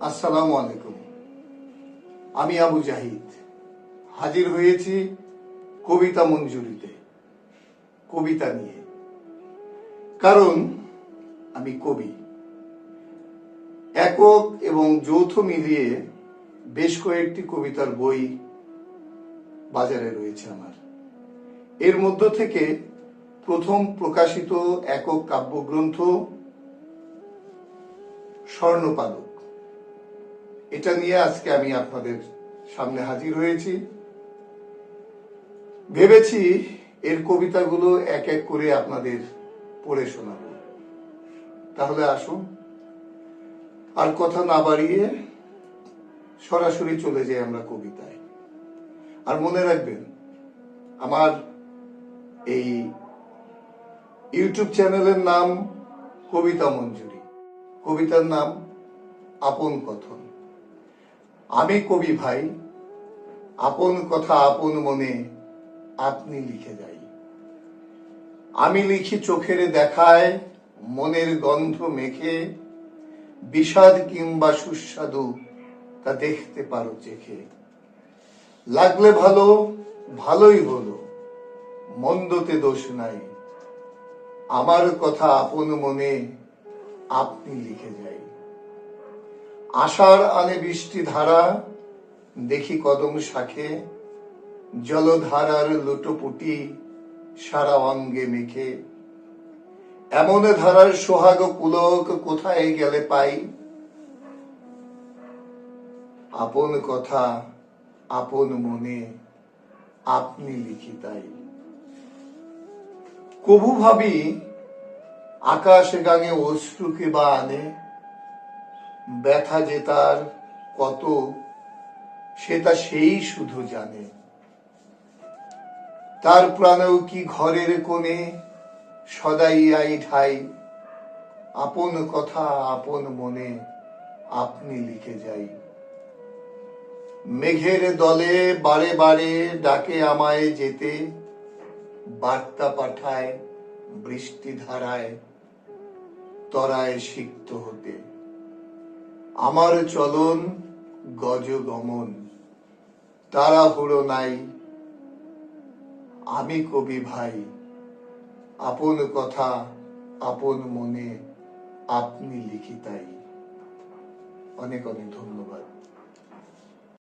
আসসালামু আলাইকুম। আমি আবু জাহিদ। হাজির হয়েছি কবিতা মঞ্জুরিতে, কবিতা নিয়ে। কারণ আমি কবি। একক এবং যৌথ মিলিয়ে বেশ কয়েকটি কবিতার বই বাজারে রয়েছে আমার। এর মধ্য থেকে প্রথম প্রকাশিত একক কাব্যগ্রন্থ স্বর্ণপালক। এটা নিয়ে আজকে আমি আপনাদের সামনে হাজির হয়েছি। ভেবেছি এর কবিতাগুলো এক এক করে আপনাদের পড়ে শোনাব। তাহলে আসুন, আর কথা না বাড়িয়ে সরাসরি চলে যাই আমরা কবিতায়। আর মনে রাখবেন, আমার এই ইউটিউব চ্যানেলের নাম কবিতা মঞ্জুরি। কবিতার নাম আপন কথন। আমি কবি ভাই, আপন কথা আপন মনে আপনি লিখে যাই। আমি লিখি চোখের দেখায়, মনের গন্ধ মেখে, বিষাদ কিংবা সুস্বাদু তা দেখতে পারো চেখে। লাগলে ভালো, ভালোই হলো, মন্দতে দোষ নাই। আমার কথা আপন মনে আপনি লিখে যাই। আষাঢ় আনে বৃষ্টি ধারা, দেখি কদম শাখে, জলধারার লুটোপুটি সারা অঙ্গে মেখে। এমন ধারার সোহাগ পুলক কোথায় গেলে পাই? আপন কথা, আপন মনে, আপনি লিখি তাই। কবু ভাবি, আকাশ গাঙে অশ্রুকে বা আনে ব্যথা যে তার কত, সেটা সেই শুধু জানে। তার প্রাণেও কি ঘরের কোণে সদাই আই ঠাই আপন কথা আপন মনে আপনি লিখে যাই। মেঘের দলে বারে বারে ডাকে আমায় যেতে, বার্তা পাঠায় বৃষ্টি ধারায়, তরায় সিক্ত হতে। আমার চলন গজগমন, তারা হুড়ো নাই। আমি কবি ভাই, আপন কথা, আপন মনে, আপনি লিখিতাই অনেক অনেক ধন্যবাদ।